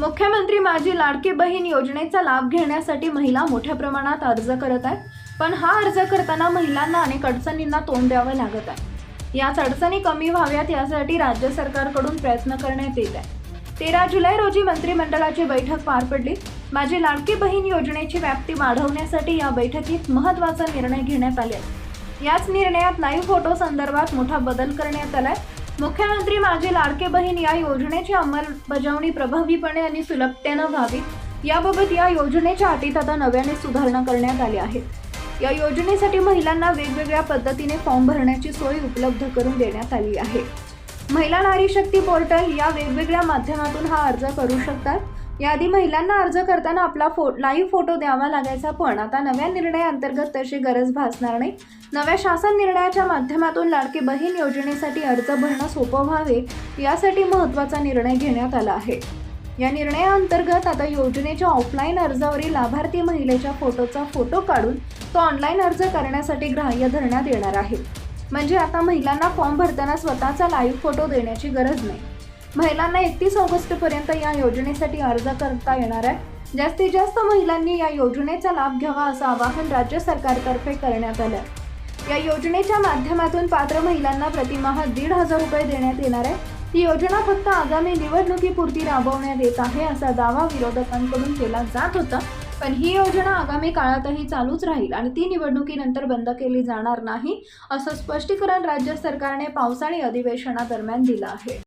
मुख्यमंत्री माझी लाडकी बहीण योजनेचा लाभ घेण्यासाठी महिला मोठ्या प्रमाणात अर्ज करत आहेत. पण हा अर्ज करताना महिलांना अनेक अडचणींना तोंड द्यावं लागत आहे. याच अडचणी कमी व्हाव्यात यासाठी राज्य सरकारकडून प्रयत्न करण्यात येत आहे. तेरा जुलै रोजी मंत्रिमंडळाची बैठक पार पडली. माझी लाडकी बहीण योजनेची व्याप्ती वाढवण्यासाठी या बैठकीत महत्त्वाचा निर्णय घेण्यात आले याच निर्णयात लाईव्ह फोटो संदर्भात मोठा बदल करण्यात आलाय. मुख्यमंत्री माझी लाडके बहीण या योजनेची अंमलबजावणी प्रभावीपणे आणि सुलभतेनं व्हावी. याबाबत या योजनेच्या अटीत आता नव्याने सुधारणा करण्यात आल्या आहेत या योजनेसाठी महिलांना वेगवेगळ्या पद्धतीने फॉर्म भरण्याची सोय उपलब्ध करून देण्यात आली आहे. महिला नारी शक्ती पोर्टल या वेगवेगळ्या माध्यमातून हा अर्ज करू शकतात. याआधी महिलांना अर्ज करताना आपला फो लाईव्ह फोटो द्यावा लागायचा पण आता नव्या निर्णयाअंतर्गत तशी गरज भासणार नाही. नव्या शासन निर्णयाच्या माध्यमातून लाडकी बहीण योजनेसाठी अर्ज भरणं सोपं व्हावे यासाठी महत्त्वाचा निर्णय घेण्यात आला आहे. या निर्णयाअंतर्गत आता योजनेच्या ऑफलाईन अर्जावरील लाभार्थी महिलेच्या फोटोचा फोटो काढून तो ऑनलाईन अर्ज करण्यासाठी ग्राह्य धरण्यात येणार आहे. म्हणजे आता महिलांना फॉर्म भरताना स्वतःचा लाईव्ह फोटो देण्याची गरज नाही. महिलांना एकतीस ऑगस्टपर्यंत या योजनेसाठी अर्ज करता येणार आहे. जास्तीत जास्त महिलांनी या योजनेचा लाभ घ्यावा असं आवाहन राज्य सरकारतर्फे करण्यात आलं आहे. या योजनेच्या माध्यमातून पात्र महिलांना प्रतिमाह दीड हजार रुपये देण्यात येणार आहे. ही योजना फक्त आगामी निवडणुकीपुरती राबवण्यात येत आहे असा दावा विरोधकांकडून केला जात होता. पण ही योजना आगामी काळातही चालूच राहील आणि ती निवडणुकीनंतर बंद केली जाणार नाही असं स्पष्टीकरण राज्य सरकारने पावसाळी अधिवेशनादरम्यान दिलं आहे.